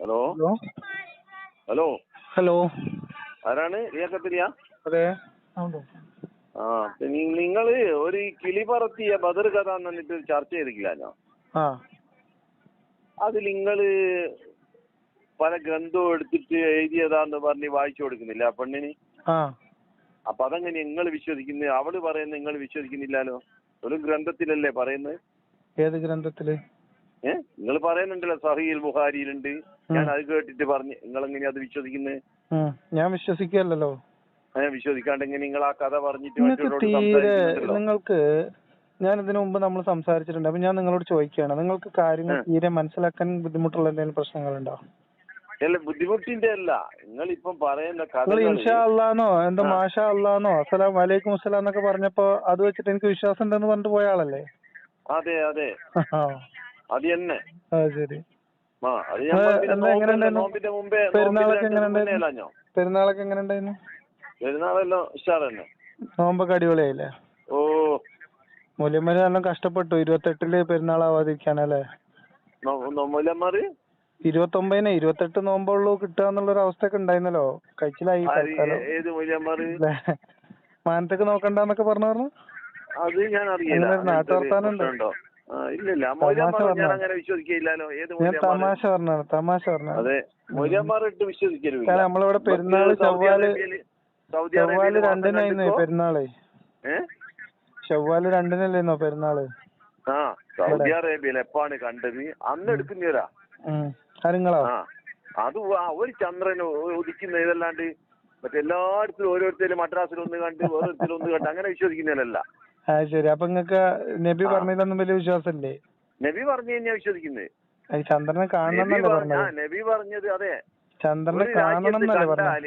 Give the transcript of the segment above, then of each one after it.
Hello? Hello? Hello? Hello? ആരാണ്? റിയാക്കത്തിരിയ അതെ. ആ നിങ്ങൾ ഒരു കിളി പറത്തിയ ബദർ കഥ എന്ന് പറഞ്ഞിട്ട് ചർച്ച ചെയ്തിട്ടില്ല അതിൽ നിങ്ങൾ പല ഗ്രന്ഥവും എടുത്തിട്ട് എഴുതിയതാന്ന് പറഞ്ഞ് വായിച്ചു കൊടുക്കുന്നില്ല ആ പെണ്ണിന്? അപ്പൊ അതങ്ങനെ നിങ്ങൾ വിശ്വസിക്കുന്നത് അവൾ പറയുന്നത് നിങ്ങൾ വിശ്വസിക്കുന്നില്ലല്ലോ? ഒരു ഗ്രന്ഥത്തിലല്ലേ പറയുന്നത്? ഏത് ഗ്രന്ഥത്തിൽ? ഏ? നിങ്ങൾ പറയുന്നുണ്ടല്ലോ സഹീൽ ബുഹാരിയിലുണ്ട് ഞാൻ അത് കേട്ടിട്ട് പറഞ്ഞു നിങ്ങൾ എങ്ങനെയാ അത് വിശ്വസിക്കുന്നത് ഞാൻ വിശ്വസിക്കല്ലോ ഞാൻ വിശ്വസിക്കാണ്ട് എങ്ങനെ നിങ്ങൾ ആ കഥ പറഞ്ഞിട്ട് നിങ്ങൾക്ക് മറ്റുള്ളവരോട് തീരെ നിങ്ങൾക്ക് ഞാൻ ഇതിനു മുമ്പ് നമ്മൾ സംസാരിച്ചിട്ടുണ്ട്. അപ്പൊ ഞാൻ നിങ്ങളോട് ചോദിക്കുകയാണ്. നിങ്ങൾക്ക് കാര്യങ്ങൾ. തീരെ മനസ്സിലാക്കാൻ ബുദ്ധിമുട്ടുള്ള എന്തെങ്കിലും പ്രശ്നങ്ങളുണ്ടോ? അല്ല ബുദ്ധിമുട്ടിന്റെ അല്ല. നിങ്ങൾ ഇപ്പം പറയുന്ന കഥ ഇൻഷാ അല്ലാന്നോ എന്തോ. മാഷാ അല്ലാന്നോ അസ്സലാം വലൈക്കും അസ്സലാം എന്നൊക്കെ പറഞ്ഞപ്പോ അത് വെച്ചിട്ട് എനിക്ക് വിശ്വാസം ഉണ്ടെന്ന് പറഞ്ഞിട്ട് പോയ ആളല്ലേ? അതെ അതെ. അത് തന്നെ ശരി. ആ അത് ഞാൻ? നോമ്പിന്റെ മുമ്പേ പെരുന്നാളൊക്കെ നോമ്പിന്റെ? മുന്നേ പെരുന്നാളൊക്കെ പെരുന്നാളെല്ലാം ഉഷാറന്നെ. നോമ്പൊക്കെ അടിപൊളിയായില്ലേ? ഓ. മൂല്യന്മാര് നല്ല കഷ്ടപ്പെട്ടു. ഇരുപത്തെട്ടിൽ പെരുന്നാളാവാതിരിക്കാനല്ലേ മൂലന്മാര് ഇരുപത്തൊമ്പതിന് ഇരുപത്തെട്ട് നോമ്പുള്ളൂ കിട്ടുക ഒരു അവസ്ഥ ഒക്കെ ഉണ്ടായിരുന്നല്ലോ. കഴിച്ചിലായി തൽക്കാലം. ഏത് ഇല്ലേ? മാനത്തേക്ക് നോക്കണ്ടെന്നൊക്കെ പറഞ്ഞു പറഞ്ഞു? അത് ഞാൻ അറിയില്ല. നാട്ടുവർത്താനം ഉണ്ട്. ഇല്ലില്ല. ഞാൻ അങ്ങനെ വിശ്വസിക്കില്ലല്ലോ ഏത് ഞാൻ തമാശ പറഞ്ഞാണ് തമാശ പറഞ്ഞാണ് അതെ. മൂലന്മാർ ഇട്ട് വിശ്വസിക്കരുത്. കാരണം നമ്മളിവിടെ പെരുന്നാൾ ചൊവ്വാൽ സൗദി ചൊവ്വാൽ രണ്ടിനായിരുന്നു? പെരുന്നാൾ? ചൊവ്വാൽ രണ്ടിനല്ലേന്നോ പെരുന്നാൾ? ആ സൗദി അറേബ്യയിൽ എപ്പാണ് കണ്ടത്? അന്ന് എടുക്കുന്നവരാ ആ അത് ഒരു ചന്ദ്രൻ ഉദിക്കുന്ന ഇതല്ലാണ്ട് മറ്റെല്ലായിടത്തും ഓരോരുത്തരും മദ്രാസിൽ ഒന്ന് കണ്ട് ഓരോരുത്തരും ഒന്ന് കണ്ട് അങ്ങനെ വിശ്വസിക്കുന്നതിലല്ല ആ ശരി. അപ്പൊ നിങ്ങക്ക് നബി പറഞ്ഞതൊന്നും പറഞ്ഞതിലൊന്നും വലിയ വിശ്വാസമില്ലേ? നബി പറഞ്ഞു തന്നെയാ വിശ്വസിക്കുന്നത് അത് ചന്ദ്രനെ കാണണം നബി എന്നല്ലേ പറഞ്ഞ ആ, പറഞ്ഞത് നബി പറഞ്ഞത് അതെ. ചന്ദ്രനെ ഒരു കാണണം രാജ്യത്ത് എന്നല്ലേ പറഞ്ഞത്? കണ്ടാൽ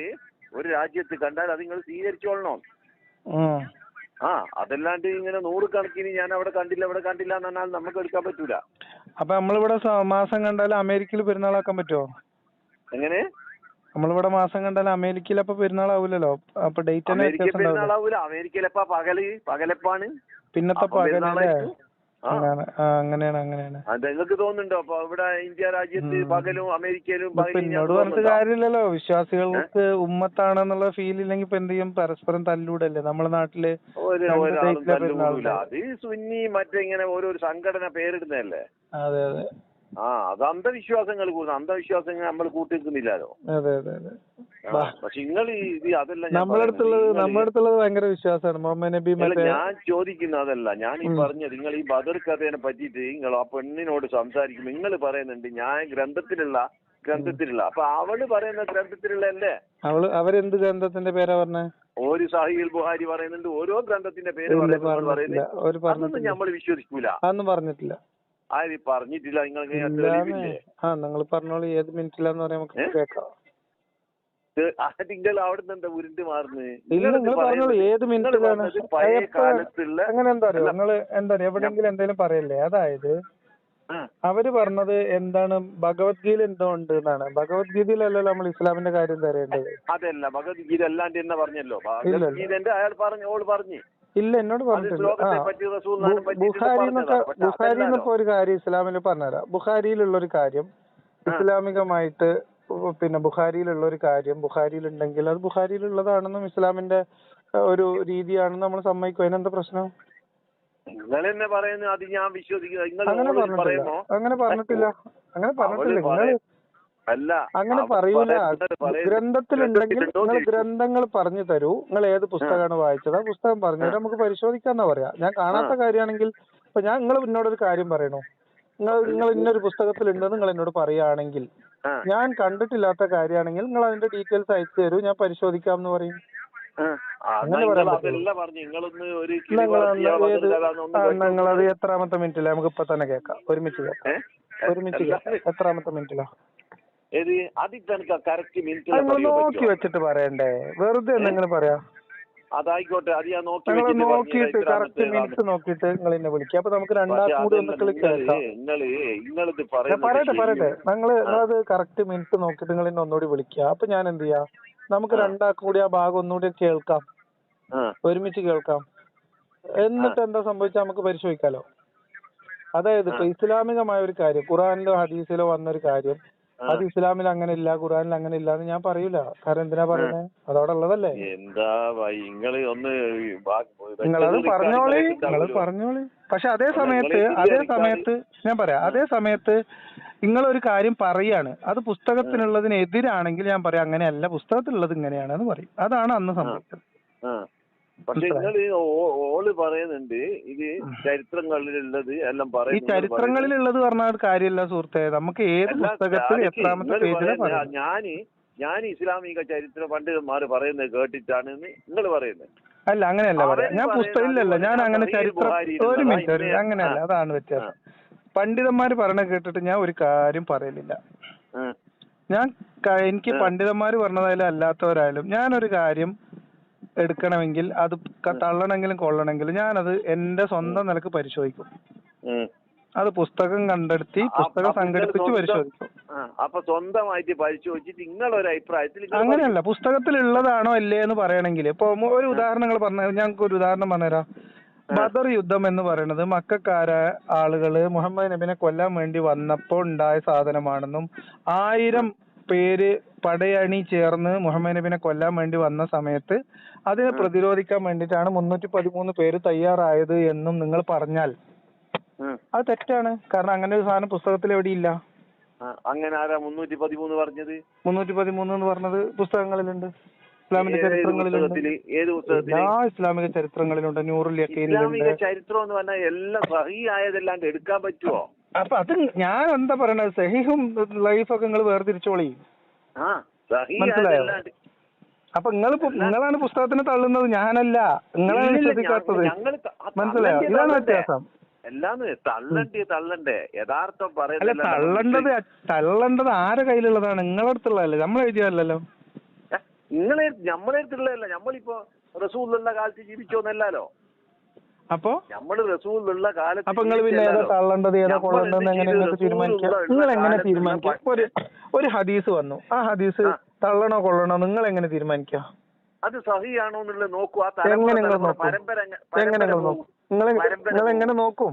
ഒരു രാജ്യത്ത് കണ്ടാൽ അത് നിങ്ങൾ സ്വീകരിച്ചോളണം. ഉം ആ അതല്ലാണ്ട് ഇങ്ങനെ നൂറുകണക്കിന് ഞാൻ അവിടെ കണ്ടില്ല അവിടെ കണ്ടില്ല എന്ന് പറഞ്ഞാൽ നമുക്ക് എടുക്കാൻ പറ്റൂല. അപ്പൊ നമ്മളിവിടെ സ- മാസം കണ്ടാൽ അമേരിക്കയിൽ പെരുന്നാളാക്കാൻ പറ്റുമോ എങ്ങനെ? നമ്മളിവിടെ മാസം കണ്ടാൽ അമേരിക്കയിൽ അപ്പൊ പെരുന്നാളാവൂലല്ലോ? അപ്പൊ ഡേറ്റ് തന്നെ അമേരിക്ക വ്യത്യാസം ഉണ്ടാവില്ല? പെരുന്നാളാവൂല. അമേരിക്കയിലെപ്പാ പകൽ പകലെപ്പാണ്. പിന്നത്തെ അപ്പൊ പകലല്ലേ. ആ. അങ്ങനെ ആ അങ്ങനെയാണ് അങ്ങനെയാണ്. അത് നിങ്ങൾക്ക് തോന്നുന്നുണ്ടോ? അപ്പൊ ഇവിടെ ഇന്ത്യ രാജ്യത്ത് ഉം. പകലും അമേരിക്കയിലും ഇപ്പൊ പകലും എന്നോട് പറഞ്ഞിട്ട് കാര്യമില്ലല്ലോ. വിശ്വാസികൾക്ക് ഉമ്മത്താണെന്നുള്ള ഫീൽ ഇല്ലെങ്കിൽ ഇപ്പൊ എന്ത് ചെയ്യും? പരസ്പരം തല്ലൂടല്ലേ? നമ്മുടെ നാട്ടിൽ ഒരു രണ്ട് ഒരാളും ഡേറ്റിലെ തല്ലുകൂടൂല പെരുന്നാളുണ്ട്. അത് സുന്നി മറ്റേ ഇങ്ങനെ ഓരോ സംഘടന പേരിടുന്നതല്ലേ? അതെ അതെ. ആ അത് അന്ധവിശ്വാസങ്ങൾ കൂടുന്നു അന്ധവിശ്വാസങ്ങൾ നമ്മൾ കൂട്ടിനിൽക്കുന്നില്ലല്ലോ. അതെ അതെ അതെ. ആ, പക്ഷെ നിങ്ങൾ ഇത് അതല്ല ഞാൻ നമ്മുടെ അടുത്തുള്ളത്. നമ്മുടെ അടുത്തുള്ളത് ഭയങ്കര വിശ്വാസമാണ്. മുഹമ്മദ് നബി ഞാൻ ചോദിക്കുന്ന അതല്ല ഞാൻ ഈ. പറഞ്ഞത് നിങ്ങൾ ഈ ബദർ കഥയെ പറ്റിയിട്ട് നിങ്ങൾ ആ പെണ്ണിനോട് സംസാരിക്കും നിങ്ങൾ പറയുന്നുണ്ട് ഞാൻ ഗ്രന്ഥത്തിലുള്ള ഗ്രന്ഥത്തിലുള്ള. അപ്പൊ അവൾ പറയുന്ന ഗ്രന്ഥത്തിലുള്ള അല്ലേ അവൾ അവരെന്ത് ഗ്രന്ഥത്തിന്റെ പേരാ പറഞ്ഞേ? ഒരു സാഹിൽ ബുഹാരി പറയുന്നുണ്ട് ഓരോ ഗ്രന്ഥത്തിന്റെ പേര് അതൊന്നും നമ്മൾ വിശ്വസിക്കൂല. അതൊന്നും പറഞ്ഞിട്ടില്ല. ആര് പറഞ്ഞിട്ടില്ല. നിങ്ങൾ ആ നിങ്ങൾ പറഞ്ഞോളൂ ഏത് മിനിറ്റിലാന്ന് പറയാൻ നമുക്ക്? കേൾക്കാം. ആ നിങ്ങൾ അവിടെ നിന്ന് എന്താ ഉരുണ്ട് മാറുന്നത് ഏത് മിനിറ്റിലാണ്. അങ്ങനെ എന്താ അറിയോ? നിങ്ങൾ എന്താ അറിയോ? എവിടെയെങ്കിലും എന്തെങ്കിലും പറയല്ലേ? അതായത് ആ, അവർ പറഞ്ഞത് എന്താണ്? ഭഗവത്ഗീത എന്തോ ഉണ്ട് എന്നാണ്. ഭഗവത്ഗീതയിലല്ലല്ലോ നമ്മൾ ഇസ്ലാമിന്റെ കാര്യം തരേണ്ടത് അതല്ല. ഭഗവത്ഗീത അല്ലാണ്ട് എന്ന് പറഞ്ഞല്ലോ. ഭഗവത്ഗീതന്റെ അയാൾ പറഞ്ഞു ഓൾ പറഞ്ഞു. ഇല്ല എന്നോട് ബുഖാരി എന്നൊക്കെ ബുഖാരി എന്നൊക്കെ ഒരു കാര്യം ഇസ്ലാമിൽ പറഞ്ഞുതരാം. ബുഖാരിയിലുള്ള ഒരു കാര്യം ഇസ്ലാമികമായിട്ട് പിന്നെ ബുഖാരിയിലുള്ള ഒരു കാര്യം ബുഹാരിയിൽ ഉണ്ടെങ്കിൽ അത് ബുഖാരിയിലുള്ളതാണെന്നും ഇസ്ലാമിന്റെ ഒരു രീതിയാണെന്ന് നമ്മൾ സമ്മതിക്കും അതിനെന്താ പ്രശ്നം? നിങ്ങൾ എന്നെ അത് ഞാൻ അങ്ങനെ പറഞ്ഞിട്ടില്ല. അങ്ങനെ പറഞ്ഞിട്ടില്ല. അങ്ങനെ പറഞ്ഞിട്ടില്ല. നിങ്ങൾ അങ്ങനെ പറയൂല. ഗ്രന്ഥത്തിലുണ്ടെങ്കിൽ ഗ്രന്ഥത്തിലുണ്ടോ നിങ്ങൾ ഗ്രന്ഥങ്ങൾ പറഞ്ഞു തരൂ. നിങ്ങൾ ഏത് പുസ്തകമാണ് വായിച്ചത്? ആ പുസ്തകം പറഞ്ഞു തരാം. നമുക്ക് പരിശോധിക്കാന്നാ പറയാ. ഞാൻ കാണാത്ത കാര്യമാണെങ്കിൽ ഇപ്പൊ ഞാൻ നിങ്ങൾ എന്നോടൊരു കാര്യം പറയണു. നിങ്ങൾ നിങ്ങൾ ഇന്നൊരു പുസ്തകത്തിലുണ്ടെന്ന് നിങ്ങൾ എന്നോട് പറയുകയാണെങ്കിൽ ഞാൻ കണ്ടിട്ടില്ലാത്ത കാര്യമാണെങ്കിൽ നിങ്ങൾ അതിന്റെ ഡീറ്റെയിൽസ് അയച്ചു തരൂ. ഞാൻ പരിശോധിക്കാം എന്ന് പറയും. നിങ്ങളത് എത്രാമത്തെ മിനിറ്റില? നമുക്ക് ഇപ്പൊ തന്നെ കേൾക്കാം. ഒരുമിച്ച് കേൾക്കാം. ഏ? ഒരുമിച്ച് കേൾക്കാം. എത്രാമത്തെ മിനിറ്റിലാ? ഏത് അതിൽ തനിക്ക് കറക്റ്റ് മിനിറ്റ് നോക്കി വെച്ചിട്ട് പറയണ്ടേ? വെറുതെ എന്തെങ്കിലും പറയാ. അതായിക്കോട്ടെ അത് ഞാൻ നോക്കി നോക്കിയിട്ട്. കറക്റ്റ് മിനിറ്റ്സ് നോക്കിയിട്ട് നിങ്ങൾ എന്നെ വിളിക്കുക അപ്പൊ നമുക്ക് രണ്ടാം കൂടി ഒന്ന് കളിക്കാം പറയട്ടെ പറയട്ടെ. നിങ്ങൾ അത് കറക്റ്റ് മിനിറ്റ് നോക്കിയിട്ട് നിങ്ങൾ എന്നെ ഒന്നുകൂടി വിളിക്കുക അപ്പൊ ഞാൻ എന്ത് ചെയ്യാ? നമുക്ക് ആ. കൂടി ആ ഭാഗം ഒന്നുകൂടി കേൾക്കാം. ഒരുമിച്ച് കേൾക്കാം. എന്നിട്ട് എന്താ സംഭവിച്ചാൽ നമുക്ക് പരിശോധിക്കാലോ. അതായത് ഇപ്പൊ ഇസ്ലാമികമായ ഒരു കാര്യം ഖുറാനിലോ ഹദീസിലോ വന്ന ഒരു കാര്യം അത് ഇസ്ലാമിൽ അങ്ങനെ ഇല്ല ഖുറാനിൽ അങ്ങനെ ഇല്ല എന്ന് ഞാൻ പറയൂല. കാരണം എന്തിനാ പറയുന്നത് അതവിടെ ഉള്ളതല്ലേ എന്താ നിങ്ങൾ ഒന്ന് നിങ്ങളത് പറഞ്ഞോളി നിങ്ങൾ. പറഞ്ഞോളി. പക്ഷെ അതേ സമയത്ത് അതേ സമയത്ത് ഞാൻ പറയാം. അതേ സമയത്ത് നിങ്ങൾ ഒരു കാര്യം പറയാണ്. അത് പുസ്തകത്തിനുള്ളതിന് എതിരാണെങ്കിൽ ഞാൻ പറയാം അങ്ങനെയല്ല പുസ്തകത്തിലുള്ളത് ഇങ്ങനെയാണ് എന്ന് പറയും. അതാണ് അന്ന് സംഭവിച്ചത്. പക്ഷെ നിങ്ങൾ ഓൾ പറയുന്നുണ്ട് ഇത് ചരിത്രങ്ങളിലുള്ളത് എല്ലാം ഈ ചരിത്രങ്ങളിലുള്ളത് പറഞ്ഞ ഒരു കാര്യമല്ല സുഹൃത്തെ. നമുക്ക് ഏത് പുസ്തകത്തിൽ എത്രാമത്തെ പറയുന്നത്? ഞാൻ ഞാൻ ഇസ്ലാമിക ചരിത്ര പണ്ഡിതന്മാർ പറയുന്നത് കേട്ടിട്ടാണ് നിങ്ങൾ പറയുന്നത്. അല്ല അങ്ങനെയല്ല പറയാം. ഞാൻ പുസ്തകമില്ലല്ല ഞാൻ അങ്ങനെ ചരിത്രം ഒരു മിനിറ്റ് ഒരു അങ്ങനെയല്ല അതാണ് വ്യത്യാസം. പണ്ഡിതന്മാർ പറയണ കേട്ടിട്ട് ഞാൻ ഒരു കാര്യം പറയലില്ല. ഞാൻ എനിക്ക് പണ്ഡിതന്മാർ പറഞ്ഞതായാലും അല്ലാത്തവരായാലും ഞാനൊരു കാര്യം എടുക്കണമെങ്കിൽ അത് തള്ളണമെങ്കിലും കൊള്ളണമെങ്കിലും ഞാനത് എന്റെ സ്വന്തം നിലയ്ക്ക് പരിശോധിക്കും. അത് പുസ്തകം കണ്ടെടുത്തി പുസ്തകം സംഘടിപ്പിച്ച് പരിശോധിക്കും. അപ്പൊ സ്വന്തമായിട്ട് പരിശോധിച്ചിട്ട് നിങ്ങളൊരു അഭിപ്രായത്തിൽ അങ്ങനെയല്ല പുസ്തകത്തിൽ ഉള്ളതാണോ അല്ലേ എന്ന് പറയണമെങ്കിൽ ഇപ്പൊ ഒരു ഒരു ഉദാഹരണങ്ങൾ പറഞ്ഞ ഞങ്ങൾക്ക് ഒരു ഉദാഹരണം പറഞ്ഞുതരാം. ബദർ യുദ്ധം എന്ന് പറയുന്നത് മക്കാരായ ആളുകൾ മുഹമ്മദ് നബിനെ കൊല്ലാൻ വേണ്ടി വന്നപ്പോൾ ഉണ്ടായ സാധനമാണെന്നും ആയിരം പേര് പടയണി ചേർന്ന് മുഹമ്മദ് നബിനെ കൊല്ലാൻ വേണ്ടി വന്ന സമയത്ത് അതിനെ പ്രതിരോധിക്കാൻ വേണ്ടിയിട്ടാണ് മുന്നൂറ്റി പതിമൂന്ന് പേര് തയ്യാറായത് എന്നും നിങ്ങൾ പറഞ്ഞാൽ. അത് തെറ്റാണ്. കാരണം അങ്ങനെ ഒരു സാധനം പുസ്തകത്തിൽ എവിടെയില്ല. ഇല്ല അങ്ങനെ ആരാ മുന്നൂറ്റി പതിമൂന്ന് പറഞ്ഞത്? മുന്നൂറ്റി പതിമൂന്ന് എന്ന് പറഞ്ഞത് പുസ്തകങ്ങളിലുണ്ട്. ഇസ്ലാമിക ചരിത്രങ്ങളിലുണ്ട്. എല്ലാ ഇസ്ലാമിക ചരിത്രങ്ങളിലുണ്ട്. നൂറുൽ ഇസ്ലാമിക ചരിത്രം എന്ന് പറഞ്ഞാൽ എല്ലാം സഹിയായതെല്ലാം എടുക്കാൻ പറ്റുമോ അപ്പൊ അത് ഞാൻ എന്താ പറയണത് സഹിഹും ലൈഫൊക്കെ നിങ്ങൾ വേർതിരിച്ചോളി. മനസ്സിലായോ? അപ്പൊ നിങ്ങൾ നിങ്ങളാണ് പുസ്തകത്തിനെ തള്ളുന്നത് ഞാനല്ല. നിങ്ങളാണ് ഇല്ലില്ല, വിശ്വസിക്കാത്തത്. ഞങ്ങ- ഞങ്ങൾ ത- ആ മനസ്സിലായോ? ഇതാണ്? വ്യത്യാസം. അല്ല തള്ളണ്ടത് തള്ളേണ്ടത് ആരെ കയ്യിലുള്ളതാണ്? നിങ്ങളുടെ അടുത്തുള്ളതല്ലേ നമ്മൾ എഴുതിയല്ലോ നിങ്ങളെ നമ്മളെ അടുത്തുള്ളതല്ല നമ്മളിപ്പോ റസൂലുള്ള കാലത്ത് ജീവിച്ചോന്നല്ലോ അപ്പൊ? നമ്മൾ റസൂലുള്ള കാലത്ത് അപ്പൊ നിങ്ങൾ പിന്നെ ഏതാ. തള്ളേണ്ടത് ഏതാ കൊള്ളേണ്ടത് എങ്ങനെ? നിങ്ങൾക്ക് തീരുമാനിക്കാം? നിങ്ങൾ എങ്ങനെ തീരുമാനിക്കുക തീരുമാനിക്കാം? ഒരു ഒരു ഹദീസ് വന്നു. ആ ഹദീസ് തള്ളണോ കൊള്ളണോ നിങ്ങൾ എങ്ങനെ തീരുമാനിക്കുക അത് സഹിയാണോ എന്നുള്ളത് നോക്കൂ. ആ എങ്ങനെ തലമുറ നിങ്ങൾ നോക്കും? പരമ്പര നിങ്ങൾ എങ്ങനെ നോക്കും?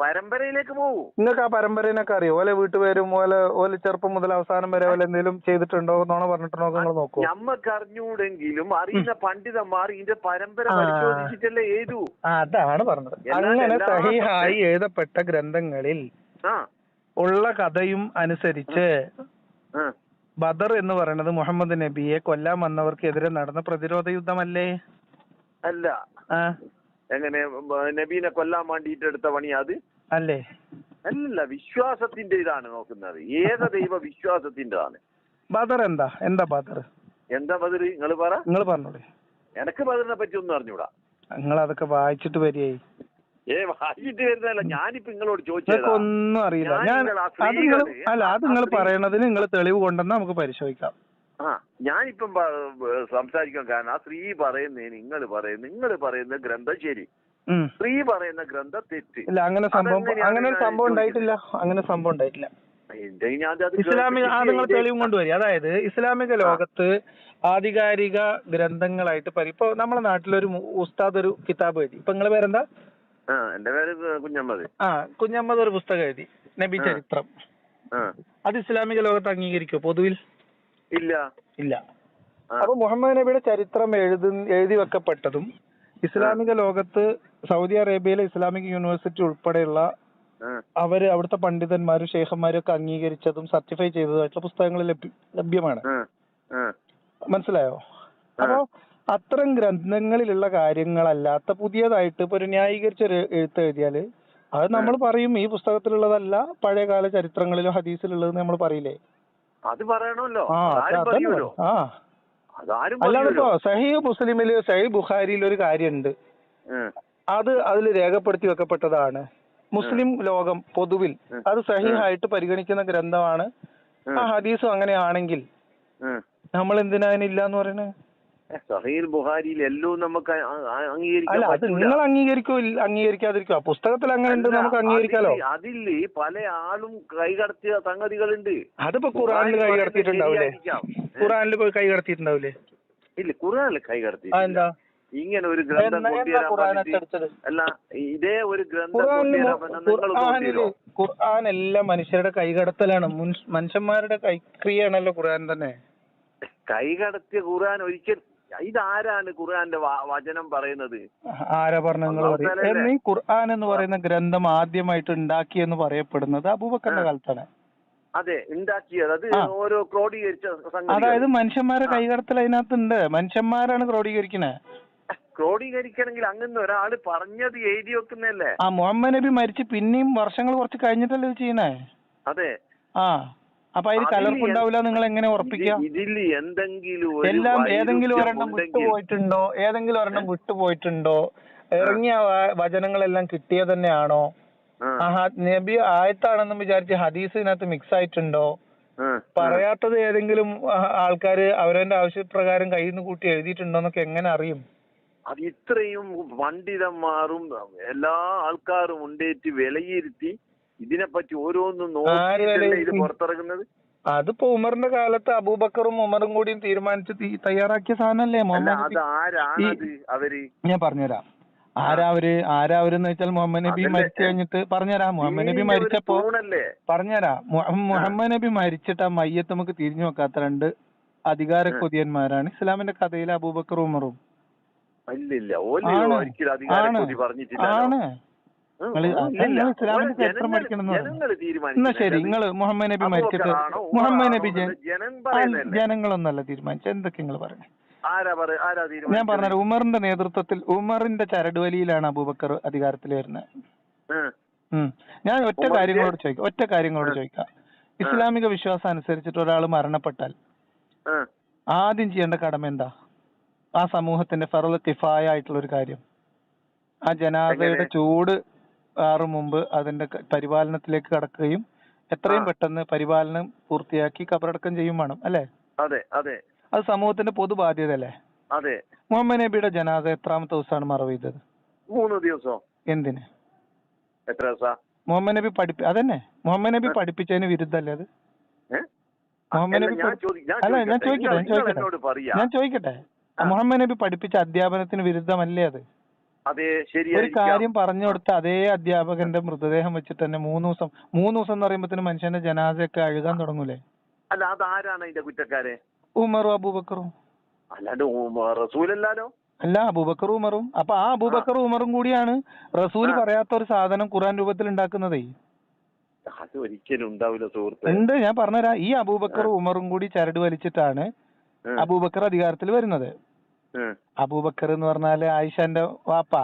പരമ്പരയിലേക്ക് പോകൂ നിങ്ങൾക്ക് ആ പരമ്പരേനൊക്കെ അറിയോ? ഓലെ വീട്ടുപേരും ഓലെ ഓലെ ചെറുപ്പം മുതൽ അവസാനം വരെ ഓലെ എന്തെങ്കിലും ചെയ്തിട്ടുണ്ടോ നോണ പറഞ്ഞിട്ടുണ്ടോ നിങ്ങൾ നോക്കൂ. നമ്മക്ക് അറിഞ്ഞൂടെങ്കിലും അറിയുന്ന പണ്ഡിതന്മാർ ഇതിന്റെ പരമ്പര. പരിശോധിച്ചിട്ടല്ലേ എഴുതൂ. അതാണ് പറഞ്ഞത്. അങ്ങനെ സഹിഹായി എഴുതപ്പെട്ട ഗ്രന്ഥങ്ങളിൽ ഉള്ള കഥയും അനുസരിച്ച് ബദർ എന്ന് പറയുന്നത് മുഹമ്മദ് നബിയെ കൊല്ലാൻ വന്നവർക്കെതിരെ നടന്ന പ്രതിരോധ യുദ്ധമല്ലേ? അല്ല. എങ്ങനെ നബീനെ കൊല്ലാൻ വേണ്ടിയിട്ട് എടുത്ത പണി അത്? അല്ലേ? അല്ല വിശ്വാസത്തിന്റെ ഇതാണ് നോക്കുന്നത്. ഏക ദൈവ വിശ്വാസത്തിന്റെതാണ് ബദർ എന്താ? എന്താ ബദർ? എന്താ ബദർ? നിങ്ങൾ പറ. നിങ്ങൾ പറഞ്ഞോളൂ. എനക്ക് ബദറിനെ പറ്റി ഒന്നും അറിഞ്ഞൂടാ. നിങ്ങൾ അതൊക്കെ വായിച്ചിട്ട് വരികയായി. ഏ വായിച്ചിട്ട് വരുന്നതല്ല. ഞാനിപ്പോ നിങ്ങളോട് ഒന്നും അറിയില്ല. ഞാൻ അത് നിങ്ങൾ അല്ല അത് നിങ്ങൾ പറയണതിന് നിങ്ങൾ തെളിവ് കൊണ്ടെന്ന് നമുക്ക് പരിശോധിക്കാം. ആ ഞാനിപ്പം സംസാരിക്കാൻ കാരണം ആ സ്ത്രീ പറയുന്നതിന് നിങ്ങൾ പറയുന്നു നിങ്ങൾ പറയുന്ന ഗ്രന്ഥം ശരി സ്ത്രീ പറയുന്ന ഗ്രന്ഥം തെറ്റ്. ഇല്ല അങ്ങനെ സംഭവം അങ്ങനെ ഒരു സംഭവം ഉണ്ടായിട്ടില്ല. അങ്ങനെ സംഭവം ഉണ്ടായിട്ടില്ല. ഇസ്ലാമിക ആ നിങ്ങൾ തെളിവും കൊണ്ടുവരിക. അതായത് ഇസ്ലാമിക ലോകത്ത് ആധികാരിക ഗ്രന്ഥങ്ങളായിട്ട് പരി ഇപ്പൊ നമ്മുടെ നാട്ടിലൊരു ഉസ്താദ് ഒരു കിതാബ് എഴുതി. ഇപ്പൊ നിങ്ങളെ പേരെന്താ? എന്റെ പേര് കുഞ്ഞമ്മദ്. ആ കുഞ്ഞമ്മദ് ഒരു പുസ്തകം എഴുതി. നബി ചരിത്രം. അത് ഇസ്ലാമിക ലോകത്ത് അംഗീകരിക്കോ പൊതുവിൽ? ഇല്ല. ഇല്ല. അപ്പൊ മുഹമ്മദ് നബിയുടെ ചരിത്രം എഴുതു എഴുതി വെക്കപ്പെട്ടതും ഇസ്ലാമിക ലോകത്ത് സൗദി അറേബ്യയിലെ ഇസ്ലാമിക് യൂണിവേഴ്സിറ്റി ഉൾപ്പെടെയുള്ള അവർ അവിടുത്തെ പണ്ഡിതന്മാരും ഷേഖന്മാരും ഒക്കെ അംഗീകരിച്ചതും സർട്ടിഫൈ ചെയ്തതുമായിട്ടുള്ള പുസ്തകങ്ങൾ ലഭ്യമാണ്. മനസ്സിലായോ? അപ്പോ അത്തരം ഗ്രന്ഥങ്ങളിലുള്ള കാര്യങ്ങളല്ലാത്ത പുതിയതായിട്ട് ഇപ്പൊ ഒരു ന്യായീകരിച്ച ഒരു എഴുത്ത് എഴുതിയാൽ അത് നമ്മൾ പറയും ഈ പുസ്തകത്തിലുള്ളതല്ല പഴയകാല ചരിത്രങ്ങളിലും ഹദീസിലുള്ളതെന്ന് നമ്മൾ പറയില്ലേ? അത് പറയണമല്ലോ. ആ അത് ആരും അതന്നെ ആ. അതാരും അല്ലാതെ പറയൂലോ ഇപ്പോ സഹീ മുസ്ലിമിൽ സഹീ ബുഖാരിയിൽ ഒരു കാര്യമുണ്ട് അത് അതിൽ രേഖപ്പെടുത്തി വെക്കപ്പെട്ടതാണ്. മുസ്ലിം ലോകം പൊതുവിൽ അത് സഹീഹായിട്ട് പരിഗണിക്കുന്ന ഗ്രന്ഥമാണ്. ആ ഹദീസും അങ്ങനെയാണെങ്കിൽ നമ്മൾ എന്തിനാ അതിനില്ല എന്ന് സഹീൽ ബുഹാരിയിൽ എല്ലാം നമുക്ക് അല്ല അത് നിങ്ങൾ അംഗീകരിക്കോ അംഗീകരിക്കാതിരിക്കോ? പുസ്തകത്തിൽ അങ്ങനെ ഉണ്ട് നമുക്ക് അംഗീകരിക്കാലോ? അതിൽ അതിൽ പല ആളും കൈകടത്തിയ സംഗതികളുണ്ട്. അതിപ്പോ ഖുറാനിൽ കൈ കടത്തിയിട്ടുണ്ടാവില്ലേ ഖുറാനിൽ പോയി കൈ കടത്തിയിട്ടുണ്ടാവില്ലേ ഇല്ല ഖുറാനിൽ കൈകടത്തി എന്താ ഇങ്ങനെ ഒരു ഗ്രന്ഥം കൊണ്ടുവരാൻ അല്ല ഇതേ ഒരു ഗ്രന്ഥം കൊണ്ടുവരാൻ ഖുർആൻ എല്ലാം മനുഷ്യരുടെ കൈകടത്തലാണ് മനുഷ്യന്മാരുടെ കൈക്രിയാണല്ലോ ഖുർആൻ തന്നെ. കൈകടത്തിയ ഖുർആൻ ഒരിക്കൽ ഇതാരാണ് ഖുർആന്റെ വചനം പറയുന്നത്? ആരാ പറഞ്ഞ ഈ ഖുർആൻ എന്ന് പറയുന്ന ഗ്രന്ഥം ആദ്യമായിട്ട് ഉണ്ടാക്കി എന്ന് പറയപ്പെടുന്നത് അബൂബക്കറിന്റെ കാലത്താണ്. അതെ ഉണ്ടാക്കിയത്. അത്. ഓരോ ക്രോഡീകരിച്ച അതായത് മനുഷ്യന്മാരെ കൈകടത്തൽ അതിനകത്തുണ്ട്. മനുഷ്യന്മാരാണ് ക്രോഡീകരിക്കണേ. ക്രോഡീകരിക്കണമെങ്കിൽ അങ്ങനെ ഒരാൾ പറഞ്ഞത് എഴുതി വെക്കുന്നല്ലേ ആ മുഹമ്മദ് നബി മരിച്ച് പിന്നെയും വർഷങ്ങൾ കുറച്ച് കഴിഞ്ഞിട്ടല്ലേ ഇത് ചെയ്യണേ? അതെ. ആ. അപ്പൊ അതിൽ കലർപ്പുണ്ടാവില്ല നിങ്ങൾ എങ്ങനെ ഉറപ്പിക്കുക? ഇതിൽ എന്തെങ്കിലും എല്ലാം ഏതെങ്കിലും ഒരെണ്ണം വിട്ടുപോയിട്ടുണ്ടോ? ഏതെങ്കിലും ഒരെണ്ണം വിട്ടുപോയിട്ടുണ്ടോ? ഇറങ്ങിയ വചനങ്ങളെല്ലാം കിട്ടിയത് തന്നെയാണോ? നബി ആയത്താണെന്ന് വിചാരിച്ച് ഹദീസ് ഇതിനകത്ത് മിക്സ് ആയിട്ടുണ്ടോ പറയാത്തത് ഏതെങ്കിലും ആൾക്കാർ അവരവന്റെ ആവശ്യപ്രകാരം കയ്യിൽ നിന്ന് കൂട്ടി എഴുതിയിട്ടുണ്ടോന്നൊക്കെ എങ്ങനെ അറിയും? അത് ഇത്രയും പണ്ഡിതന്മാരും എല്ലാ ആൾക്കാരും ഉണ്ടേറ്റ് വിലയിരുത്തി ഇതിനെപ്പറ്റി ഓരോന്നും നോക്കിയിട്ടല്ലേ ഇത്? പുറത്തിറങ്ങുന്നത്? അതിപ്പോ ഉമറിന്റെ കാലത്ത് അബൂബക്കറും ഉമറും കൂടിയും തീരുമാനിച്ച് തയ്യാറാക്കിയ സാധനല്ലേ മുഹമ്മദ് അവർ? ഞാൻ പറഞ്ഞുതരാം. ആരാ അവർ? ആരാ അവരെന്ന് വെച്ചാൽ മുഹമ്മദ് നബി. മരിച്ചു കഴിഞ്ഞിട്ട് പറഞ്ഞുതരാം. മുഹമ്മദ് നബി മരിച്ചപ്പോ പറഞ്ഞുതരാം. മുഹമ്മദ് നബി മരിച്ചിട്ട് ആ മയ്യത്ത് നമുക്ക് തിരിഞ്ഞു നോക്കാത്ത രണ്ട് അധികാര കൊതിയന്മാരാണ്. ഇസ്ലാമിന്റെ കഥയിലെ അബൂബക്കർ ഉമറും. ആണ്. ആണ്. ശരി നിങ്ങൾ മുഹമ്മദ് നബി മരിച്ചിട്ട് മുഹമ്മദ് നബി ജനങ്ങളൊന്നല്ല തീരുമാനിച്ചത്. എന്തൊക്കെ നിങ്ങൾ പറഞ്ഞു? ഞാൻ പറഞ്ഞത് ഉമറിന്റെ നേതൃത്വത്തിൽ ഉമറിന്റെ ചരടുവലിയിലാണ് അബൂബക്കർ അധികാരത്തിൽ വരുന്നത്. ഞാൻ ഒറ്റ കാര്യങ്ങളോട് ചോദിക്കാം. ഒറ്റ കാര്യങ്ങളോട് ചോദിക്കാം. ഇസ്ലാമിക വിശ്വാസം അനുസരിച്ചിട്ട് ഒരാൾ മരണപ്പെട്ടാൽ. ആദ്യം ചെയ്യേണ്ട കടമ എന്താ? ആ സമൂഹത്തിന്റെ ഫറൽ കിഫായ ആയിട്ടുള്ള ഒരു കാര്യം. ആ ജനാസയുടെ ചൂട് ആറും മുമ്പ് അതിന്റെ പരിപാലനത്തിലേക്ക് കടക്കുകയും എത്രയും പെട്ടെന്ന് പരിപാലനം പൂർത്തിയാക്കി കബറടക്കം ചെയ്യും വേണം അല്ലെ? അതെ അതെ. അത് സമൂഹത്തിന്റെ പൊതു ബാധ്യത അല്ലേ? അതെ. മുഹമ്മദ് നബിയുടെ ജനാസ എത്രാമത്തെ ദിവസമാണ് മറവ് ചെയ്തത്? മൂന്ന് ദിവസം? എന്തിന്? എത്ര ദിവസാ? മുഹമ്മദ് നബി പഠിപ്പി അതന്നെ. മുഹമ്മദ് നബി പഠിപ്പിച്ചതിന് വിരുദ്ധല്ലേ അത്? മുഹമ്മദ് നബി അല്ല ഞാൻ ചോദിക്കട്ടെ. ഞാൻ ചോദിക്കട്ടെ. ഞാൻ ചോദിക്കട്ടെ. മുഹമ്മദ് നബി പഠിപ്പിച്ച അധ്യാപനത്തിന് വിരുദ്ധമല്ലേ അത്? അതെ ഒരു കാര്യം പറഞ്ഞു കൊടുത്ത അതേ അധ്യാപകന്റെ മൃതദേഹം വെച്ചിട്ട് തന്നെ മൂന്ന് ദിവസം മൂന്ന് ദിവസം എന്ന് പറയുമ്പോഴത്തേന് മനുഷ്യന്റെ ജനാസയൊക്കെ അഴുകാൻ തുടങ്ങൂലേ? അല്ല അതാരാണ് അതിന്റെ കുറ്റക്കാരെ? ഉമറും അബൂബക്കറും. അല്ലാണ്ട് റസൂലല്ലാലോ അല്ല അബൂബക്കറും ഉമറും. അപ്പൊ ആ അബൂബക്കറും ഉമറും കൂടിയാണ് റസൂൽ. പറയാത്ത ഒരു സാധനം ഖുറാൻ രൂപത്തിൽ ഉണ്ടാക്കുന്നതേ. അത് ഒരിക്കലും ഉണ്ടാവില്ല സുഹൃത്ത്. ഉണ്ട് ഞാൻ പറഞ്ഞുതരാം. ഈ അബൂബക്കറും ഉമറും കൂടി ചരട് വലിച്ചിട്ടാണ് അബൂബക്കർ അധികാരത്തിൽ വരുന്നത്. അബൂബക്കർ എന്ന് പറഞ്ഞാൽ ആയിഷന്റെ വാപ്പ.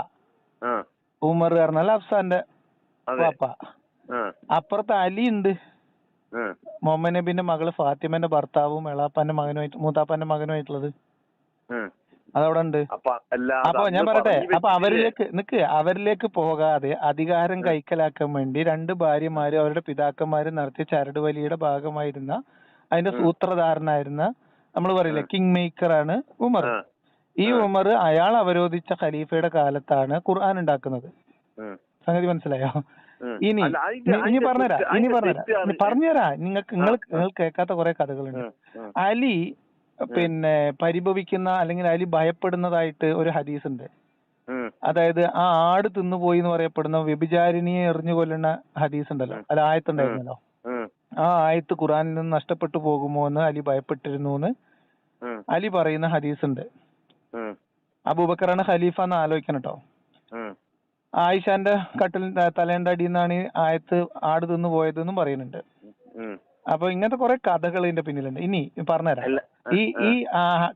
ഉമർ പറഞ്ഞാൽ അഫ്സാന്റെ വാപ്പാ. അപ്പുറത്ത് അലി ഉണ്ട്. മുഹമ്മദ് നബിന്റെ മകൾ ഫാത്തിമന്റെ ഭർത്താവും എളാപ്പാന്റെ മകനുമായിട്ട് മൂത്താപ്പാന്റെ മകനുമായിട്ടുള്ളത്. അതവിടെ ഉണ്ട് അപ്പൊ ഞാൻ പറയട്ടെ അപ്പൊ അവരിലേക്ക് നിക്ക് അവരിലേക്ക് പോകാതെ അധികാരം കൈക്കലാക്കാൻ വേണ്ടി രണ്ട് ഭാര്യമാരും അവരുടെ പിതാക്കന്മാരും നടത്തിയ ചരടുവലിയുടെ ഭാഗമായിരുന്ന അതിന്റെ സൂത്രധാരനായിരുന്ന നമ്മൾ പറയില്ലേ കിങ് മേക്കർ ആണ് ഉമർ. ഈ ഉമർ അയാൾ അവരോധിച്ച ഖലീഫയുടെ കാലത്താണ് ഖുർആൻ ഉണ്ടാക്കുന്നത്. സംഗതി മനസ്സിലായോ? ഇനി ഇനി- പറഞ്ഞുതരാ ഇനി പറഞ്ഞുതരാ. പറഞ്ഞുതരാ. നിങ്ങൾക്ക് നിങ്ങൾ. നിങ്ങൾ കേൾക്കാത്ത കുറെ കഥകളുണ്ട്. അലി പിന്നെ പരിഭവിക്കുന്ന അല്ലെങ്കിൽ അലി ഭയപ്പെടുന്നതായിട്ട് ഒരു ഹദീസ് ഉണ്ട് അതായത് ആ ആട് തിന്നുപോയി എന്ന് പറയപ്പെടുന്ന വ്യഭിചാരിണിയെ എറിഞ്ഞു കൊല്ലുന്ന ഹദീസ് ഉണ്ടല്ലോ അല്ല ആയത്തുണ്ടായിരുന്നല്ലോ. ആ. ആയത്ത് ഖുറാനിൽ നിന്ന് നഷ്ടപ്പെട്ടു പോകുമോ എന്ന് അലി ഭയപ്പെട്ടിരുന്നു എന്ന് അലി പറയുന്ന ഹദീസ് ഉണ്ട്. അബൂബക്കറാണ് ഖലീഫ എന്ന് ആലോചിക്കണം കേട്ടോ ആയിഷാന്റെ കട്ടിൽ തലേന്റെ അടിയിൽ നിന്നാണ് ഈ ആയത്ത് ആട് തിന്നു പോയതെന്നും പറയുന്നുണ്ട്. അപ്പൊ ഇങ്ങനത്തെ കുറെ കഥകൾ ഇതിന്റെ പിന്നിലുണ്ട്. ഇനി പറഞ്ഞുതരാം. ഈ ഈ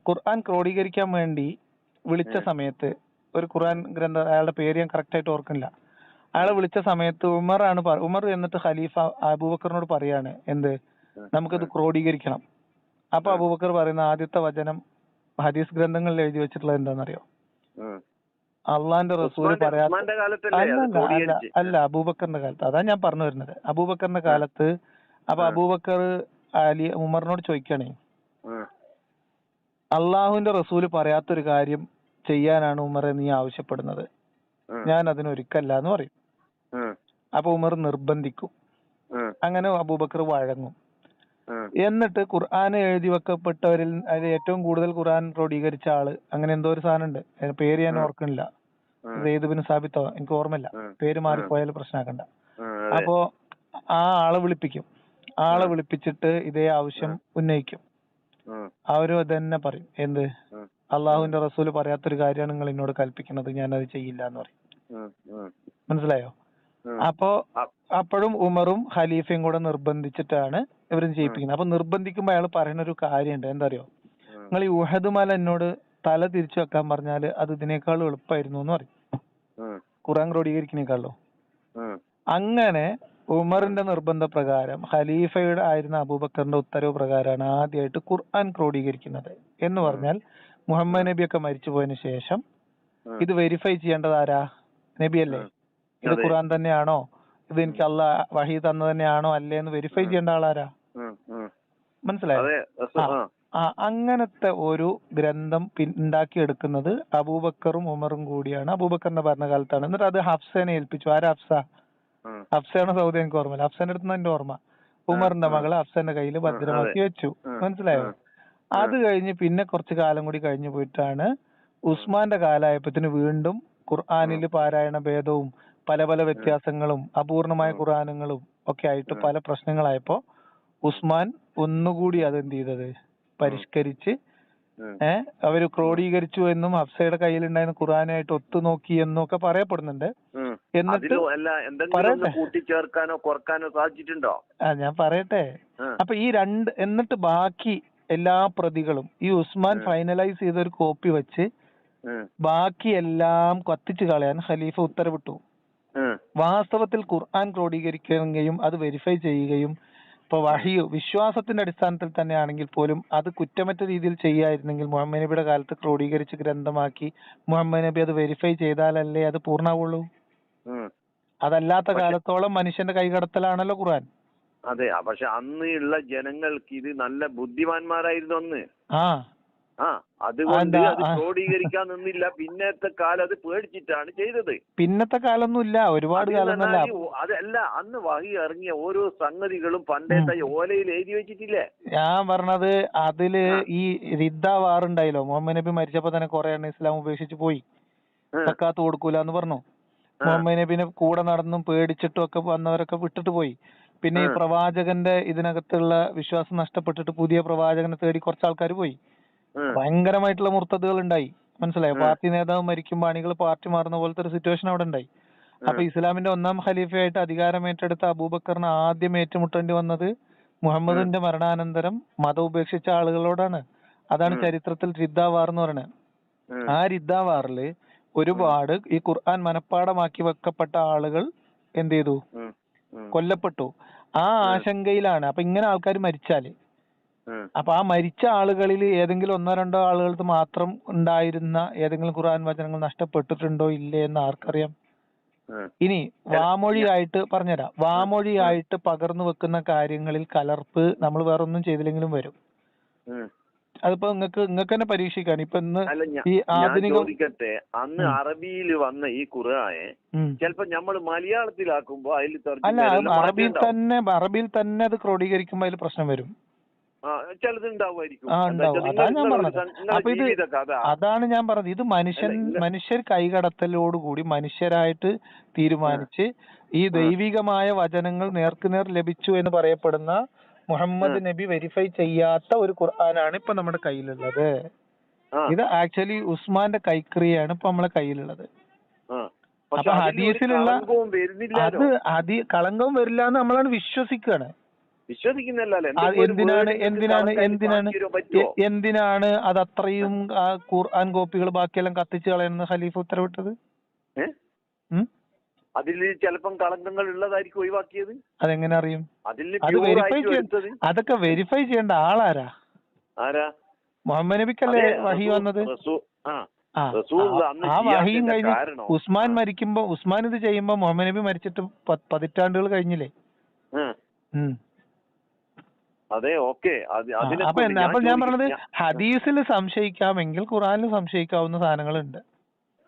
ഖുർആൻ ക്രോഡീകരിക്കാൻ വേണ്ടി വിളിച്ച സമയത്ത് ഒരു ഖുർആൻ ഗ്രന്ഥ അയാളുടെ പേര് ഞാൻ കറക്റ്റ് ആയിട്ട് ഓർക്കുന്നില്ല. അയാളെ വിളിച്ച സമയത്ത് ഉമറാണ് ആണ് ഉമർ എന്നിട്ട് ഖലീഫ അബൂബക്കറിനോട് പറയാണ് എന്ത്? നമുക്കിത് ക്രോഡീകരിക്കണം. അപ്പൊ അബൂബക്കർ പറയുന്ന ആദ്യത്തെ വചനം ഹദീസ് ഗ്രന്ഥങ്ങളിൽ എഴുതി വെച്ചിട്ടുള്ളത് എന്താണെന്നറിയോ. അള്ളാന്റെ റസൂൽ പറയാത്ത അല്ല അല്ല അല്ല അബൂബക്കറിന്റെ കാലത്ത്. അതാ ഞാൻ പറഞ്ഞു വരുന്നത്. അബൂബക്കറിന്റെ കാലത്ത് അപ്പൊ അബൂബക്കർ അലി ഉമറിനോട് ചോദിക്കണേ. അള്ളാഹുവിന്റെ റസൂൽ പറയാത്തൊരു കാര്യം ചെയ്യാനാണ് ഉമറെ നീ ആവശ്യപ്പെടുന്നത്. ഞാൻ അതിനൊരുക്കല്ല എന്ന് പറയും. അപ്പൊ ഉമർ നിർബന്ധിക്കും. അങ്ങനെ അബൂബക്കർ വഴങ്ങും. എന്നിട്ട് ഖുർആൻ എഴുതി വെക്കപ്പെട്ടവരിൽ അതിൽ ഏറ്റവും കൂടുതൽ ഖുർആൻ ക്രോഡീകരിച്ച ആൾ അങ്ങനെ എന്തോ ഒരു സാധനം ഉണ്ട്. അതിന്റെ പേര് ഞാൻ. ഓർക്കണില്ല. ബിൻ സാബിത്തോ എനിക്ക് ഓർമ്മയില്ല. പേര് മാറിപ്പോയാൽ പ്രശ്നമാക്കണ്ട. അപ്പോ ആ ആളെ വിളിപ്പിക്കും. ആളെ. വിളിപ്പിച്ചിട്ട് ഇതേ ആവശ്യം ഉന്നയിക്കും. അവർ തന്നെ പറയും. എന്ത്. അള്ളാഹുവിന്റെ റസൂൽ പറയാത്തൊരു കാര്യമാണ് നിങ്ങൾ എന്നോട് കൽപ്പിക്കുന്നത്. ഞാൻ അത് ചെയ്യില്ല എന്ന് പറയും. മനസ്സിലായോ. അപ്പോ അപ്പോഴും ഉമറും ഖലീഫയും കൂടെ നിർബന്ധിച്ചിട്ടാണ് ഇവരും ചെയ്യിപ്പിക്കുന്നത്. അപ്പൊ നിർബന്ധിക്കുമ്പോ അയാൾ പറയുന്ന ഒരു കാര്യമുണ്ട്. എന്താ അറിയോ നിങ്ങൾ ഈ ഉഹദ് മല എന്നോട് തല തിരിച്ചു വെക്കാൻ പറഞ്ഞാൽ അത് ഇതിനേക്കാൾ എളുപ്പമായിരുന്നു എന്ന് പറയും. ഖുറാൻ ക്രോഡീകരിക്കുന്നേക്കാളോ അങ്ങനെ ഉമറിന്റെ നിർബന്ധ പ്രകാരം ഖലീഫയുടെ ആയിരുന്ന അബൂബക്കറിന്റെ ഉത്തരവ് പ്രകാരമാണ് ആദ്യമായിട്ട് ഖുർആൻ ക്രോഡീകരിക്കുന്നത്. എന്ന് പറഞ്ഞാൽ മുഹമ്മദ് നബി ഒക്കെ മരിച്ചു പോയതിനു ശേഷം ഇത് വെരിഫൈ ചെയ്യേണ്ടത് ആരാ? നബിയല്ലേ. ഇത്. ഖുർആൻ തന്നെയാണോ? ഇത് എനിക്ക് അല്ല വഹി തന്നത് തന്നെയാണോ അല്ലേ എന്ന് വെരിഫൈ. ചെയ്യേണ്ട ആളാരാ. മനസ്സിലായോ? ആ. അങ്ങനത്തെ ഒരു ഗ്രന്ഥം ഉണ്ടാക്കിയെടുക്കുന്നത് അബൂബക്കറും ഉമറും കൂടിയാണ്. അബൂബക്കറിന്റെ ഭരണകാലത്താണ്. എന്നിട്ട് അത് ഹഫ്സനെ ഏൽപ്പിച്ചു. ആരാ ഹഫ്സ. ഹഫ്സയാണ് സൗദി എനിക്ക് ഓർമ്മയില്ല. ഹഫ്സന്റെ അടുത്ത് എന്റെ ഓർമ്മ. ഉമറിന്റെ മകൾ മകൾ ഹഫ്സന്റെ കയ്യിൽ ഭദ്രമാക്കി വെച്ചു. മനസ്സിലായോ? അത് കഴിഞ്ഞ് പിന്നെ കുറച്ച് കാലം കൂടി കഴിഞ്ഞു പോയിട്ടാണ് ഉസ്മാന്റെ കാലായപ്പത്തിന് വീണ്ടും ഖുർആാനിൽ പാരായണ ഭേദവും പല പല വ്യത്യാസങ്ങളും അപൂർണമായ ഉം. ഒക്കെ ആയിട്ട്. പല പ്രശ്നങ്ങളായപ്പോ ഉസ്മാൻ ഒന്നുകൂടി അതെന്ത് ചെയ്തത് പരിഷ്കരിച്ച്. ഏഹ് അവർ ക്രോഡീകരിച്ചു എന്നും ഹഫ്സയുടെ കയ്യിലുണ്ടായിരുന്ന ഒത്തു ഒത്തുനോക്കി എന്നും ഒക്കെ പറയപ്പെടുന്നുണ്ട്. എന്നിട്ട്. കൂട്ടിച്ചേർക്കാനോ കുറക്കാനോ സാധിച്ചിട്ടുണ്ടോ ആ ഞാൻ പറയട്ടെ. അപ്പൊ ഈ രണ്ട് എന്നിട്ട് ബാക്കി എല്ലാ പ്രതികളും ഈ ഉസ്മാൻ ഫൈനലൈസ് ചെയ്ത ഒരു കോപ്പി വെച്ച് ബാക്കി എല്ലാം കത്തിച്ചു കളയാൻ ഖലീഫ ഉത്തരവിട്ടു. വാസ്തവത്തിൽ ഖുർആൻ ക്രോഡീകരിക്കുകയും അത് വെരിഫൈ ചെയ്യുകയും ഇപ്പൊ വഹി വിശ്വാസത്തിന്റെ അടിസ്ഥാനത്തിൽ തന്നെയാണെങ്കിൽ പോലും അത് കുറ്റമറ്റ രീതിയിൽ ചെയ്യായിരുന്നെങ്കിൽ മുഹമ്മദ് നബിയുടെ കാലത്ത് ക്രോഡീകരിച്ച് ഗ്രന്ഥമാക്കി മുഹമ്മദ് നബി അത് വെരിഫൈ ചെയ്താലല്ലേ അത് പൂർണമാവുള്ളൂ. അതല്ലാത്ത കാലത്തോളം മനുഷ്യന്റെ കൈകടത്തലാണല്ലോ ഖുർആൻ. അതെ പക്ഷെ അന്ന് ഉള്ള ജനങ്ങൾക്ക് ഇത് നല്ല ബുദ്ധിമാന്മാരായിരുന്നു അന്ന്. ആ. ആ അതുകൊണ്ട്? അത്. ക്രോഡീകരിക്കാൻ നിന്നില്ല. പിന്നത്തെ കാലം അത് പേടിച്ചിട്ടാണ് ചെയ്തത്. പിന്നത്തെ കാലൊന്നുമില്ല. ഒരുപാട് അതല്ല അന്ന് വഹി ഇറങ്ങിയ ഓരോ സംഗതികളും പണ്ടേത്തെ ഓലയിൽ എഴുതി വെച്ചിട്ടില്ലേ? ഞാൻ പറഞ്ഞത് അതിൽ ഈ റിദ്ദ വാറുണ്ടായില്ലോ മുഹമ്മദ് നബി മരിച്ചപ്പോ തന്നെ കൊറേ എണ്ണ ഇസ്ലാം ഉപേക്ഷിച്ച് പോയി. തക്കാത്ത സക്കാത്ത് കൊടുക്കൂല എന്ന് പറഞ്ഞു. മുഹമ്മദ് നബിനെ കൂടെ നടന്നും പേടിച്ചിട്ടും ഒക്കെ വന്നവരൊക്കെ വിട്ടിട്ട് പോയി. പിന്നെ ഈ പ്രവാചകന്റെ ഇതിനകത്തുള്ള വിശ്വാസം നഷ്ടപ്പെട്ടിട്ട് പുതിയ പ്രവാചകനെ തേടി കുറച്ച് ആൾക്കാർ പോയി. ഭയങ്കരമായിട്ടുള്ള മുർത്തതുകൾ ഉണ്ടായി മനസ്സിലായോ പാർട്ടി നേതാവ് മരിക്കുമ്പോൾ അണികൾ പാർട്ടി മാറുന്ന പോലത്തെ ഒരു സിറ്റുവേഷൻ അവിടെ ഉണ്ടായി. അപ്പൊ ഇസ്ലാമിന്റെ ഒന്നാം ഖലീഫയായിട്ട് അധികാരം ഏറ്റെടുത്ത അബൂബക്കറിന് ആദ്യം ഏറ്റുമുട്ടേണ്ടി വന്നത് മുഹമ്മദിന്റെ മരണാനന്തരം മതം ഉപേക്ഷിച്ച ആളുകളോടാണ്. അതാണ് ചരിത്രത്തിൽ റിദ്ദാവാർ എന്ന് പറയുന്നത്. ആ. റിദ്ദാവാറിൽ ഒരുപാട് ഈ ഖുർആൻ മനഃപ്പാടമാക്കി വെക്കപ്പെട്ട ആളുകൾ എന്ത് ചെയ്തു. കൊല്ലപ്പെട്ടു. ആ ആശങ്കയിലാണ്. അപ്പൊ ഇങ്ങനെ ആൾക്കാർ മരിച്ചാൽ. അപ്പൊ ആ മരിച്ച ആളുകളിൽ ഏതെങ്കിലും ഒന്നോ രണ്ടോ ആളുകൾക്ക് മാത്രം ഉണ്ടായിരുന്ന ഏതെങ്കിലും ഖുർആൻ വചനങ്ങൾ നഷ്ടപ്പെട്ടിട്ടുണ്ടോ ഇല്ലേ എന്ന് ആർക്കറിയാം. ഇനി വാമൊഴിയായിട്ട് പറഞ്ഞുതരാം. വാമൊഴിയായിട്ട് പകർന്നു വെക്കുന്ന കാര്യങ്ങളിൽ കലർപ്പ് നമ്മൾ വേറെ ഒന്നും ചെയ്തില്ലെങ്കിലും വരും. അതിപ്പോ നിങ്ങക്ക് നിങ്ങൾക്ക് തന്നെ പരീക്ഷിക്കാണ്. ഇപ്പൊ ഇന്ന് ഈ ആധുനിക ചോദിക്കട്ടെ? അന്ന് അറബിയിൽ വന്ന ഈ ഖുർആനെ. ചിലപ്പോ നമ്മൾ മലയാളത്തിലാക്കുമ്പോ അതിൽ അല്ല അറബിയിൽ തന്നെ അറബിയിൽ തന്നെ അത് ക്രോഡീകരിക്കുമ്പോ അതിൽ പ്രശ്നം വരും. ചിലത് ഉണ്ടാവുമായിരിക്കും ആ, എന്താ വെച്ചാ ഉണ്ടാവും. നിങ്ങൾ- അതാ ഞാൻ പറഞ്ഞത്. അപ്പൊ ഇത് അതാണ് ഞാൻ പറഞ്ഞത്. ഇത് മനുഷ്യൻ മനുഷ്യർ കൈകടത്തലോടുകൂടി മനുഷ്യരായിട്ട് തീരുമാനിച്ച് ഈ ദൈവികമായ വചനങ്ങൾ നേർക്കുനേർ ലഭിച്ചു എന്ന് പറയപ്പെടുന്ന മുഹമ്മദ് നബി വെരിഫൈ ചെയ്യാത്ത ഒരു ഖുർആനാണ് ഇപ്പൊ നമ്മുടെ കയ്യിലുള്ളത്. ഇത് ആക്ച്വലി ഉസ്മാന്റെ കൈക്രിയാണ് ഇപ്പൊ നമ്മളെ കയ്യിലുള്ളത്. അപ്പൊ ഹദീസിലുള്ള അത് ഹദീ കളങ്കവും വരില്ല എന്ന് നമ്മളാണ് വിശ്വസിക്കുകയാണ് എന്തിനാണ് എന്തിനാണ് എന്തിനാണ് എന്തിനാണ് അത് അത്രയും ഖുർആൻ കോപ്പികൾ ബാക്കിയെല്ലാം കത്തിച്ചു കളയുന്ന ഖലീഫ ഉത്തരവിട്ടത്? അതിൽ ചിലപ്പം കളങ്കങ്ങൾ ഉള്ളതായിരിക്കും ഒഴിവാക്കിയത്? അതെങ്ങനെ അറിയും? അതിൽ അത് വെരിഫൈ അതൊക്കെ വെരിഫൈ ചെയ്യേണ്ട ആളാരാ? ആരാ? മുഹമ്മദ് നബിക്കല്ലേ വഹി വന്നത്? ആ വഹിയും കഴിഞ്ഞ് ഉസ്മാൻ. മരിക്കുമ്പോ ഉസ്മാൻ ഇത് ചെയ്യുമ്പോ മുഹമ്മദ് നബി മരിച്ചിട്ട് പതിറ്റാണ്ടുകൾ കഴിഞ്ഞില്ലേ. ഉം. അതെ ഓക്കെ. അപ്പൊ അപ്പൊ ഞാൻ പറഞ്ഞത് ഹദീസിൽ സംശയിക്കാമെങ്കിൽ ഖുറാനിൽ സംശയിക്കാവുന്ന സാധനങ്ങളുണ്ട്.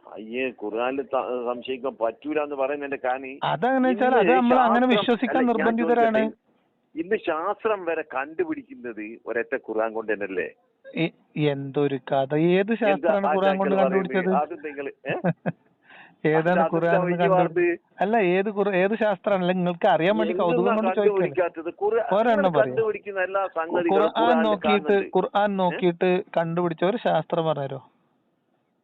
അയ്യേ ഖുർആനിൽ സംശയിക്കാൻ പറ്റൂല എന്ന് പറയുന്നതിന്റെ കാരണം അതെങ്ങനെ വെച്ചാൽ അത് നമ്മൾ അങ്ങനെ വിശ്വസിക്കാൻ നിർബന്ധിതരാണ്. ഇന്ന് ശാസ്ത്രം വരെ കണ്ടുപിടിക്കുന്നത് ഒരൊറ്റ ഖുർആൻ കൊണ്ട് തന്നെയല്ലേ? എന്തൊരു കഥ. ഏത് ശാസ്ത്രമാണ് ഖുറാൻ ഖുർആൻ കൊണ്ട് കണ്ടുപിടിച്ചത്? അത് നിങ്ങൾ ഏതാണ് ഖുർആൻ അല്ല ഏത് ഏത് ശാസ്ത്രമാണ് നിങ്ങൾക്ക് അറിയാൻ വേണ്ടി കൗതുകം കൊണ്ട് ചോദിക്കാം ഖുർആൻ നോക്കിയിട്ട് ഖുർആൻ നോക്കിയിട്ട് കണ്ടുപിടിച്ച ഒരു ശാസ്ത്രം പറഞ്ഞുതരോ?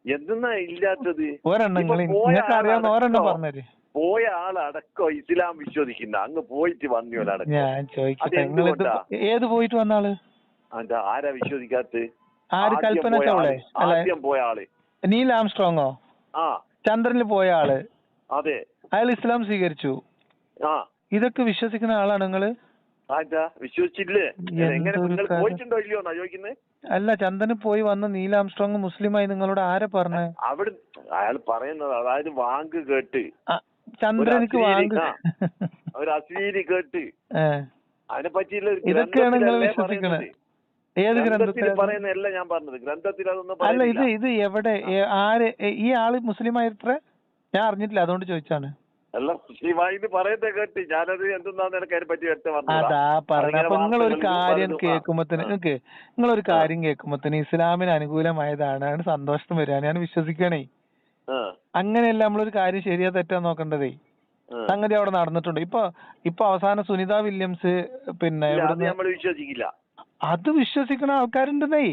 എന്തെന്നാ ഇല്ലാത്തത്? ഒരെണ്ണം നിങ്ങൾ നിങ്ങൾക്ക് അറിയാവുന്ന ഒരെണ്ണം പറഞ്ഞേ പറഞ്ഞുതരും? പോയ ആളടക്കം ഇസ്ലാം വിശ്വസിക്കുന്ന അങ്ങ് പോയിട്ട് വന്നു ഞാൻ ചോദിക്കട്ടെ ഏത് പോയിട്ട് വന്ന ആൾ? ആരാ വിശ്വസിക്കാത്ത ആര് കൽപ്പന ആദ്യം പോയ ആൾ. നീൽ ആംസ്ട്രോങ്ങോ? ആ. ചന്ദ്രനിൽ പോയ ആൾ. അതെ. അയാൾ ഇസ്ലാം സ്വീകരിച്ചു. ആ. ഇതൊക്കെ വിശ്വസിക്കുന്ന ആളാണ് നിങ്ങൾ? വിശ്വസിച്ചില്ലേ എങ്ങനെ നിങ്ങൾ. പോയിട്ടുണ്ടോ ഇല്ലയോ ചോദിക്കുന്നത് അല്ല ചന്ദ്രനിൽ പോയി വന്ന നീൽ ആംസ്ട്രോങ് മുസ്ലിമായി നിങ്ങളോട് ആരെ പറഞ്ഞേ? അവിടെ അയാൾ പറയുന്നത് അതായത് വാങ്ക് കേട്ട്. ചന്ദ്രനിക്ക് അവർ വാങ്ങ അശ്ലീലി, ഒരു അശ്ലീലി കേട്ട്. അതിനെ പറ്റിയുള്ള ഇതൊക്കെയാണ് നിങ്ങൾ വിശ്വസിക്കുന്നത്. ഏത് ഗ്രന്ഥത്തിൽ ഗ്രന്ഥത്തിൽ പറയുന്നതല്ല ഞാൻ പറഞ്ഞത്. ഗ്രന്ഥത്തിൽ അതൊന്നും അല്ല ഇത് ഇത് എവിടെ? ആര് ഈ ആൾ മുസ്ലിം ഞാൻ അറിഞ്ഞിട്ടില്ല അതുകൊണ്ട് ചോദിച്ചാണ്. അല്ല മുസ്ലിമായി പറയത്തെ കേട്ടി. ഞാനത് എന്തെന്നാന്ന് എനിക്ക് അതിനെ പറ്റി വ്യക്തം. അതാ പറഞ്ഞ. അപ്പൊ നിങ്ങളൊരു കാര്യം കേൾക്കുമ്പോ കേൾക്കുമ്പത്തിന്. നിങ്ങക്ക് നിങ്ങളൊരു കാര്യം കേൾക്കുമ്പത്തിന് ഇസ്ലാമിന് അനുകൂലമായതാണ്. ആണ് സന്തോഷം വരാൻ ഞാൻ വിശ്വസിക്കണേ. അങ്ങനെയല്ല നമ്മളൊരു കാര്യം ശരിയാ തെറ്റാ നോക്കേണ്ടതേ. സംഗതി അവിടെ നടന്നിട്ടുണ്ട്. ഇപ്പൊ ഇപ്പൊ അവസാനം സുനിത വില്യംസ് പിന്നെ വിശ്വസിക്കില്ല. അത് വിശ്വസിക്കുന്ന ആൾക്കാരുണ്ടെന്നേ.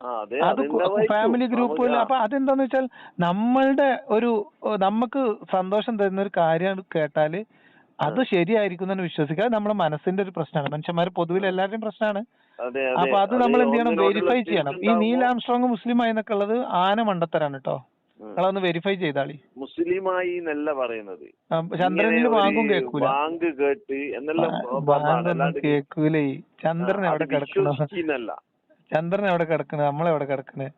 അതെ ഫാമിലി ഗ്രൂപ്പ് അപ്പൊ അതെന്താന്ന് വെച്ചാൽ നമ്മളുടെ ഒരു നമുക്ക് സന്തോഷം തരുന്ന ഒരു കാര്യം കേട്ടാൽ അത് ശരിയായിരിക്കും എന്ന് വിശ്വസിക്കുക അത് നമ്മുടെ മനസ്സിന്റെ ഒരു പ്രശ്നമാണ്. മനുഷ്യന്മാർ പൊതുവിൽ എല്ലാവരുടെയും പ്രശ്നമാണ്. അപ്പൊ അത് നമ്മൾ എന്ത് ചെയ്യണം? വെരിഫൈ ചെയ്യണം. ഈ നീൽ ആംസ്ട്രോങ് മുസ്ലിം ആയെന്നൊക്കെ ഉള്ളത് ആന മണ്ടത്തരാണ് കേട്ടോ. നിങ്ങളൊന്ന് വെരിഫൈ ചെയ്താളി. മുസ്ലിമായി എന്നല്ല പറയുന്നത്. ചന്ദ്രനിൽ വാങ്ങും കേൾക്കൂല. ബാങ്ക് കേട്ട് എന്നെല്ലാം കേൾക്കൂലേ. ചന്ദ്രൻ എവിടെ അത് കിടക്കണോ? വിശ്വസിക്കുന്നല്ല. ചന്ദ്രൻ എവിടെ കിടക്കണ? നമ്മളെവിടെ കിടക്കണേ?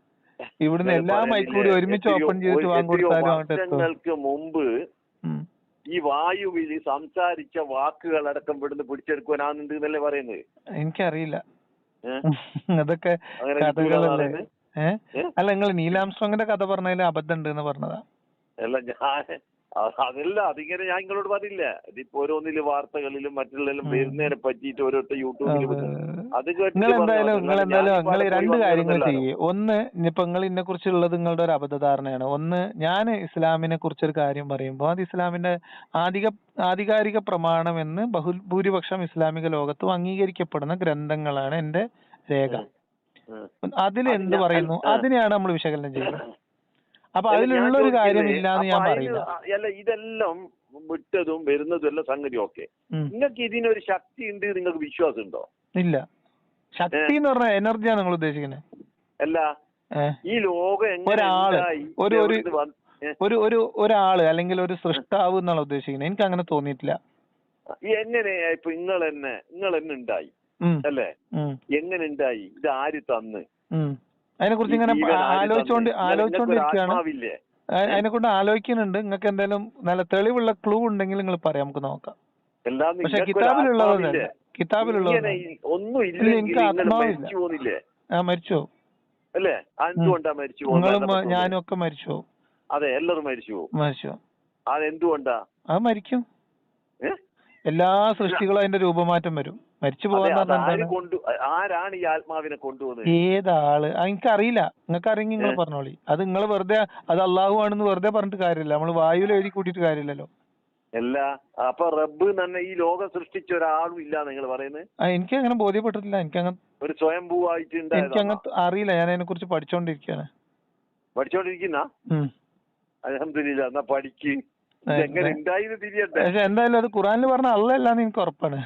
ഇവിടുന്ന് എല്ലാ മൈക്കും മൈക്കൂടി ഒരുമിച്ച് ഓപ്പൺ ചെയ്തിട്ട് വാങ്ങി കൊടുത്താലും അങ്ങോട്ട് മുമ്പ് ഈ വായുവിൽ സംസാരിച്ച വാക്കുകൾ അടക്കം ഇവിടുന്ന് എന്നല്ലേ പറയുന്നത്? എനിക്കറിയില്ല? അതൊക്കെ കഥകളല്ലേ? ഏഹ് അല്ല നിങ്ങൾ നീലാംസ്ട്രോങ്ങിന്റെ കഥ പറഞ്ഞതിൽ അബദ്ധം ഉണ്ട് എന്ന് പറഞ്ഞതാ. അല്ല ഞാൻ അതല്ല അതിങ്ങനെ ഞാൻ നിങ്ങളോട് പറഞ്ഞില്ല. ഇതിപ്പോ ഓരോന്നിൽ വാർത്തകളിലും മറ്റുള്ളതിലും. വരുന്നതിനെ പറ്റിയിട്ട് ഓരോരുത്തർ യൂട്യൂബിൽ അത്. നിങ്ങൾ എന്തായാലും നിങ്ങൾ എന്തായാലും നിങ്ങൾ രണ്ട് കാര്യങ്ങൾ. ചെയ്യേ. ഒന്ന് ഇനിയിപ്പോ നിങ്ങൾ ഇതിനെ കുറിച്ചുള്ളത് നിങ്ങളുടെ ഒരു അബദ്ധധാരണയാണ്. ഒന്ന് ഞാൻ ഇസ്ലാമിനെ കുറിച്ചൊരു കാര്യം പറയുമ്പോൾ അത് ഇസ്ലാമിന്റെ ആധിക ആധികാരിക പ്രമാണം എന്ന് ബഹുഭൂരിപക്ഷം ഇസ്ലാമിക ലോകത്തും അംഗീകരിക്കപ്പെടുന്ന ഗ്രന്ഥങ്ങളാണ് എന്റെ രേഖ. അതിൽ എന്ത് പറയുന്നു? അതിനെയാണ് നമ്മൾ വിശകലനം ചെയ്യുന്നത്. അപ്പൊ അതിലുള്ള ഒരു കാര്യം എന്ന് ഞാൻ പറയുന്നു. അല്ല ഇതെല്ലാം വിട്ടതും വരുന്നതും എല്ലാം സംഗതി ഓക്കെ. നിങ്ങൾക്ക് ഇതിനൊരു ശക്തി ഉണ്ട് നിങ്ങൾക്ക് വിശ്വാസം ഉണ്ടോ? ഇല്ല. ശക്തി എന്ന് പറഞ്ഞ എനർജിയാണ് നിങ്ങൾ ഉദ്ദേശിക്കുന്നത്. അല്ല ഈ ലോകം എങ്ങനെ ഒരാൾ, ഒരു- ഒരു-? ഒരു ഒരു ഒരാൾ അല്ലെങ്കിൽ ഒരു സൃഷ്ടാവ് എന്നാണ് ഉദ്ദേശിക്കുന്നത്. എനിക്ക് അങ്ങനെ തോന്നിയിട്ടില്ല. ഈ എങ്ങനെയാ ഇപ്പൊ നിങ്ങൾ തന്നെ നിങ്ങൾ തന്നെ ഉണ്ടായി? അല്ലേ? എങ്ങനെ ഉണ്ടായി? ഇത് ആര് തന്ന്. അതിനെ കുറിച്ച് ഇങ്ങനെ ആലോചിച്ചോണ്ട് ആലോചിച്ചോണ്ടിരിക്കുകയാണ്. അതിനെ കൊണ്ട് ആലോചിക്കുന്നുണ്ട്. നിങ്ങൾക്ക് എന്തെങ്കിലും നല്ല തെളിവുള്ള ക്ലൂ ഉണ്ടെങ്കിൽ നിങ്ങൾ പറയാം. നമുക്ക് നോക്കാം. പക്ഷെ കിതാബിലുള്ളതല്ല കിതാബിലുള്ളത് ഒന്നും എനിക്ക് ആത്മാവില്ല. ആ മരിച്ചു അല്ലേ? എന്തുകൊണ്ടാ മരിച്ചു? നിങ്ങളും? ഞാനും ഒക്കെ മരിച്ചു അതെ എല്ലാവരും മരിച്ചു മരിച്ചു. അതെന്തുകൊണ്ടാ അത് മരിക്കും. എല്ലാ സൃഷ്ടികളും അതിന്റെ രൂപമാറ്റം വരും. മരിച്ചു പോകാൻ ആരാണ് ഈ ആത്മാവിനെ കൊണ്ടുപോകുന്നത് ഏതാൾ? എനിക്കറിയില്ല. നിങ്ങൾക്ക് അറിയെങ്കിൽ നിങ്ങൾ? പറഞ്ഞോളി. അത് നിങ്ങൾ വെറുതെ അത് അള്ളാഹു ആണെന്ന് വെറുതെ പറഞ്ഞിട്ട് കാര്യമില്ല. നമ്മൾ വായുവിൽ എഴുതി കൂട്ടിയിട്ട് കാര്യമില്ലല്ലോ. അല്ല അപ്പൊ റബ്ബ് തന്നെ ഈ ലോകം സൃഷ്ടിച്ച ഒരാളും ഇല്ല നിങ്ങൾ പറയുന്നത്? എനിക്ക് അങ്ങനെ ബോധ്യപ്പെട്ടിട്ടില്ല. എനിക്ക് അങ്ങനെ ഒരു സ്വയംഭൂവായിട്ട് എനിക്ക്? അങ്ങനെ അറിയില്ല. ഞാൻ അതിനെ കുറിച്ച് പഠിച്ചോണ്ടിരിക്കാണ്. പഠിച്ചോണ്ടിരിക്കുന്ന. അലഹമില്ല എന്നാ പഠിക്ക്. എങ്ങനെ. തിരിയട്ടെ. പക്ഷെ എന്തായാലും അത് ഖുറാനിൽ പറഞ്ഞ അല്ലല്ലാന്ന് എനിക്ക് ഉറപ്പാണ്.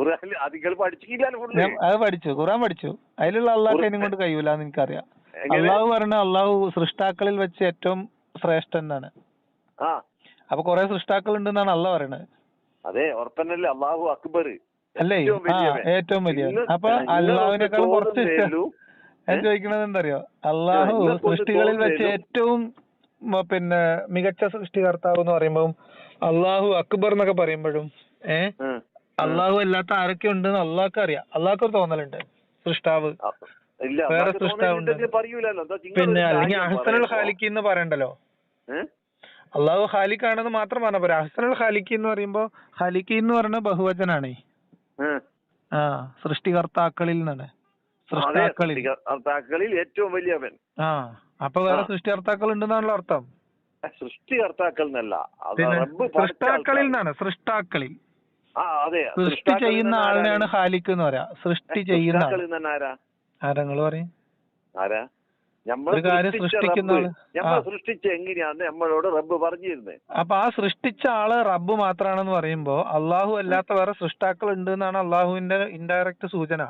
നിങ്ങൾ ഫുള്ള്. ഞാൻ അത് പഠിച്ചു ഖുറാൻ പഠിച്ചു. അതിലുള്ള അള്ളാഹ് എന്നെ കൊണ്ട് കഴിയൂലെന്ന് എനിക്കറിയാം. അള്ളാഹു പറഞ്ഞ അള്ളാഹു സൃഷ്ടാക്കളിൽ വെച്ച് ഏറ്റവും ശ്രേഷ്ഠൻ എന്നാണ്. അപ്പൊ കൊറേ സൃഷ്ടാക്കൾ ഉണ്ടെന്നാണ് അള്ളാഹ് പറയണത്. അതെ ഉറപ്പന്നല്ലേ? അള്ളാഹു അക്ബർ. അല്ലേ? ഏറ്റവും വലിയ അപ്പൊ അള്ളാഹുവിനേക്കാളും കുറച്ച് ഞാൻ? ചോദിക്കണത് എന്തറിയോ? അള്ളാഹു സൃഷ്ടികളിൽ വെച്ച് ഏറ്റവും പിന്നെ മികച്ച സൃഷ്ടികർത്താവ് എന്ന് പറയുമ്പോൾ അള്ളാഹു അക്ബർ എന്നൊക്കെ പറയുമ്പോഴും ഏ? ഉം. അള്ളാഹു അല്ലാത്ത ആരൊക്കെ ഉണ്ടെന്ന് അള്ളാഹ്ക്ക് അറിയാം. അള്ളാഹ്ക്ക് ഒരു തോന്നലുണ്ട്. സൃഷ്ടാവ്. വേറെ സൃഷ്ടാവ് സൃഷ്ടാവുണ്ട്. പിന്നെ അല്ലെങ്കിൽ അഹസനുൽ ഹാലിക്കി എന്ന് പറയണ്ടല്ലോ? അള്ളാഹു ഖാലിഖ് ആണെന്ന് മാത്രം പറഞ്ഞ പോരാ. അഹസനുൽ ഖാലിഖി എന്ന് പറയുമ്പോ ഖാലിഖി എന്ന് പറയുന്ന ബഹുവചനാണേ. ആ സൃഷ്ടികർത്താക്കളിൽ നിന്നാണ്. സൃഷ്ടാക്കളിൽ. ഏറ്റവും വലിയവൻ. ആ അപ്പൊ വേറെ. സൃഷ്ടികർത്താക്കൾ ഉണ്ടെന്നാണല്ലോ അർത്ഥം. സൃഷ്ടികർത്താക്കൾ എന്നല്ല സൃഷ്ടാക്കളിൽ നിന്നാണ്. സൃഷ്ടാക്കളിൽ. സൃഷ്ടി ചെയ്യുന്ന ആളിനെയാണ് ഹാലിക്ക് എന്ന് പറയാ. സൃഷ്ടി ചെയ്യുന്ന ആൾ ആരാ ആരാ? നിങ്ങൾ പറയും. ആരാ? നമ്മൾ സൃഷ്ടിച്ച എങ്ങനെയാന്ന് നമ്മളോട് റബ്ബ് പറഞ്ഞിരുന്നത് അപ്പൊ ആ സൃഷ്ടിച്ച ആൾ റബ്ബ് മാത്രാണെന്ന് പറയുമ്പോ അള്ളാഹു അല്ലാത്ത വേറെ സൃഷ്ടാക്കൾ ഉണ്ട് എന്നാണ് അള്ളാഹുവിന്റെ ഇൻഡയറക്റ്റ് സൂചന.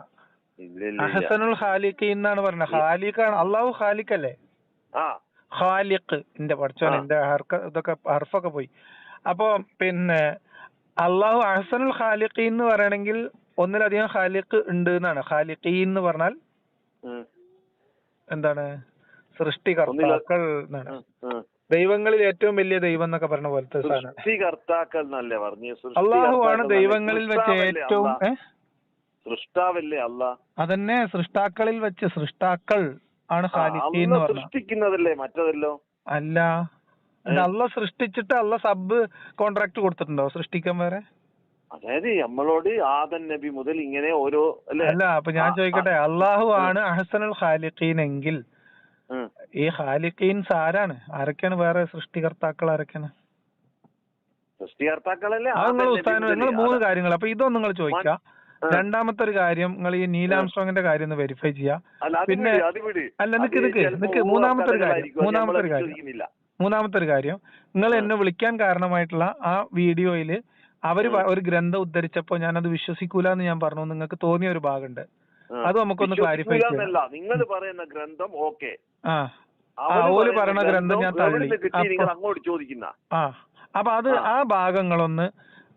അഹസനുൽ ഹാലിഖ് എന്നാണ് പറയുന്നത് ആണ് അള്ളാഹു ഖാലിഖ് അല്ലേ ആ ഖാലിഖ് എന്റെ പഠിച്ചോ. എന്റെ ഹർക്ക ഇതൊക്കെ ഹർഫൊക്കെ പോയി. അപ്പൊ പിന്നെ അള്ളാഹു അഹസനുൽ ഖാലിഖി എന്ന് പറയണെങ്കിൽ ഒന്നിലധികം ഖാലിഖ് ഉണ്ട് എന്നാണ്. ഖാലിഖി എന്ന് പറഞ്ഞാൽ എന്താണ്? സൃഷ്ടികർത്താക്കൾ എന്നാണ്. ദൈവങ്ങളിൽ ഏറ്റവും വലിയ ദൈവം എന്നൊക്കെ പറഞ്ഞ പോലത്തെ സാധനം. സൃഷ്ടികർത്താക്കൾ എന്നല്ലേ പറഞ്ഞു? അള്ളാഹു ആണ് ദൈവങ്ങളിൽ വെച്ച് ഏറ്റവും സൃഷ്ടാവല്ലേ അള്ളാഹ് അതന്നെ സൃഷ്ടാക്കളിൽ വെച്ച് സൃഷ്ടാക്കൾ ആണ് ഖാലിഖി എന്ന് പറഞ്ഞത് സൃഷ്ടിക്കുന്നതല്ലേ മറ്റതല്ലോ? അല്ല അല്ല സൃഷ്ടിച്ചിട്ട് അല്ല സബ് കോൺട്രാക്ട് കൊടുത്തിട്ടുണ്ടോ? സൃഷ്ടിക്കാൻ വേറെ? അതായത് നമ്മളോട് ആദൻ നബി മുതൽ ഇങ്ങനെ ഓരോ അല്ല? അപ്പൊ ഞാൻ ചോദിക്കട്ടെ. അള്ളാഹു ആണ് അഹസനുൽ ഖാലിഖീൻ എങ്കിൽ ഈ ഖാലിഖീൻസ് ആരാണ് ആരൊക്കെയാണ് വേറെ സൃഷ്ടികർത്താക്കൾ ആരൊക്കെയാണ്? സൃഷ്ടികർത്താക്കളല്ലേ നിങ്ങൾ നിങ്ങൾ മൂന്ന് കാര്യങ്ങൾ അപ്പൊ ഇതൊന്നും നിങ്ങൾ ചോദിക്കാം. രണ്ടാമത്തെ ഒരു കാര്യം നിങ്ങൾ ഈ നീലാംസ്ട്രോങ്ങിന്റെ കാര്യം ഒന്ന് വെരിഫൈ ചെയ്യാ. പിന്നെ-. അല്ല, നിക്ക് നിക്ക്, നിക്ക്, മൂന്നാമത്തെ ഒരു കാര്യം, മൂന്നാമത്തെ ഒരു കാര്യം. മൂന്നാമത്തെ ഒരു കാര്യം നിങ്ങൾ എന്നെ വിളിക്കാൻ കാരണമായിട്ടുള്ള ആ വീഡിയോയിൽ അവർ ഒരു ഗ്രന്ഥം ഉദ്ധരിച്ചപ്പോ അത് വിശ്വസിക്കൂല എന്ന് ഞാൻ പറഞ്ഞു. നിങ്ങൾക്ക് തോന്നിയ ഒരു ഭാഗമുണ്ട്. അത് നമുക്കൊന്ന് ക്ലാരിഫൈ ചെയ്യാം. നിങ്ങൾ പറയുന്ന ഗ്രന്ഥം ഓക്കെ. ആ. ഓൽ പറയുന്ന ഗ്രന്ഥം ഞാൻ തള്ളി. അങ്ങോട്ട് ചോദിക്കുന്ന? ആ. അപ്പൊ അത് ആ. ഭാഗങ്ങളൊന്ന്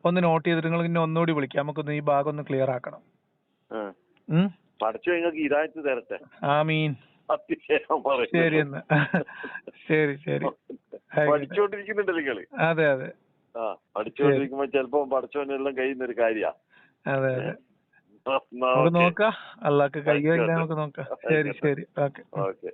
ഒന്ന് നോട്ട് ചെയ്തിട്ട് നിങ്ങൾ ഇന്നെ ഒന്നുകൂടി വിളിക്കാം. നമുക്കൊന്ന് ഈ ഭാഗം ഒന്ന് ക്ലിയർ ആക്കണം. പഠിച്ചു നിങ്ങൾക്ക് ഇതായിട്ട് തരട്ടെ. ആമീൻ. അതിശയം. ശരി എന്നാ ശരി ശരി. ആയിക്കോട്ടെ. കളി അതെ അതെ. ആ പഠിച്ചോണ്ടിരിക്കുമ്പോ ചിലപ്പോ പഠിച്ചവനെല്ലാം കഴിയുന്ന ഒരു കാര്യാ. അതെ അതെ. നമുക്ക് നോക്കാം. അള്ളാഹ്ക്ക് കഴിയുമില്ല നമുക്ക് നോക്കാം. ശരി ശരി. ഓക്കെ. ഓക്കെ.